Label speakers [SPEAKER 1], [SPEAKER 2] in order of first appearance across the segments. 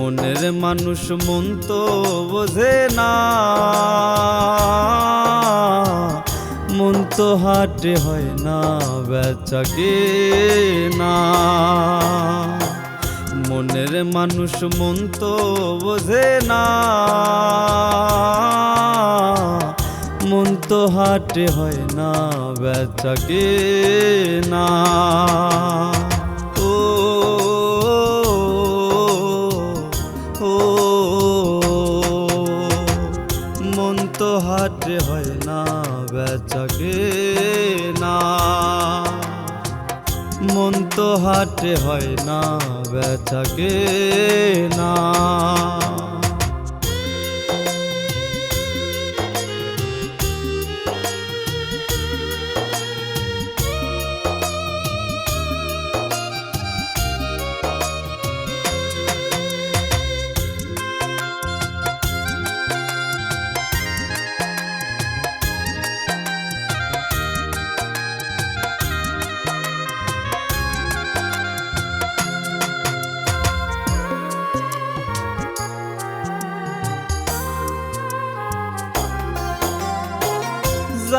[SPEAKER 1] মনের মানুষ মন তো বোঝে না। মন তো হাটে হয় না বেচাকে না মনের মানুষ মন তো বোঝে না। মন তো হাটে হয় না বেচাকে না হাটে হয় না বেচাকে না মন তো হাটে হয় না বেচাকে না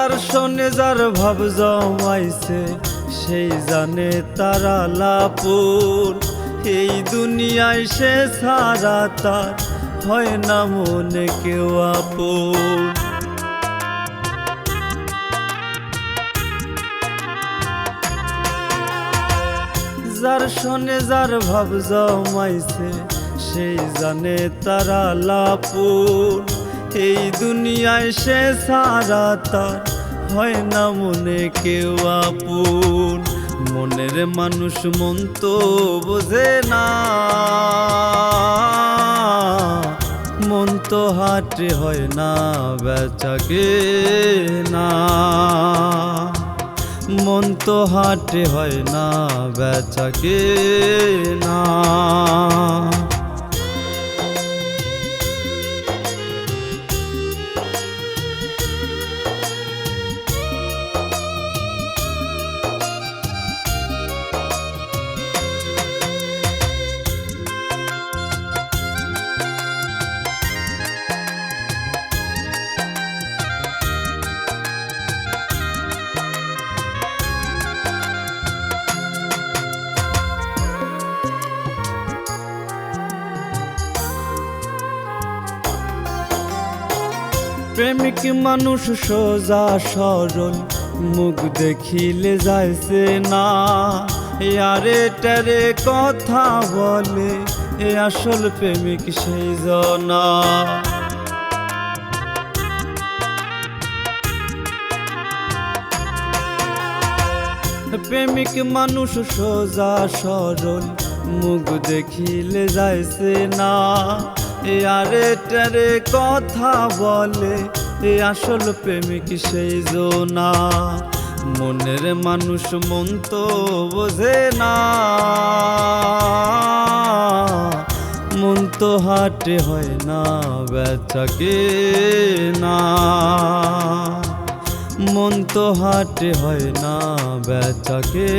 [SPEAKER 1] যার শোনে যার ভাব জমাইছে, সেই জানে তারা লাপুর এই দুনিয়ায় সে সারা তার হয় না মনে কেউ আপন। যার শোনে যার ভাব জমাইছে, সেই জানে তারা লাপুর এই দুনিয়ায় সে সারা তার হয় না মনে কেউ আপন। মনের মানুষ মন তো বোঝে না। মন তো হাটে হয় না বেচাকে না মন তো হাটে হয় না বেচাকে না প্রেমিক মানুষ সোজা সরল, মুখ দেখিলে যাইছে না। আরে টারে কথা বলে, এ আসল প্রেমিক সেই জনা। প্রেমিক মানুষ সোজা সরল, মুখ দেখিলে যাইছে না। আরে টারে কথা বলে, এ আসল প্রেমিক সেই জোনা। মনের মানুষ মন তো বোঝে না। মন তো হাটে হয় না বেচাকে না মন তো হাটে হয় না বেচাকে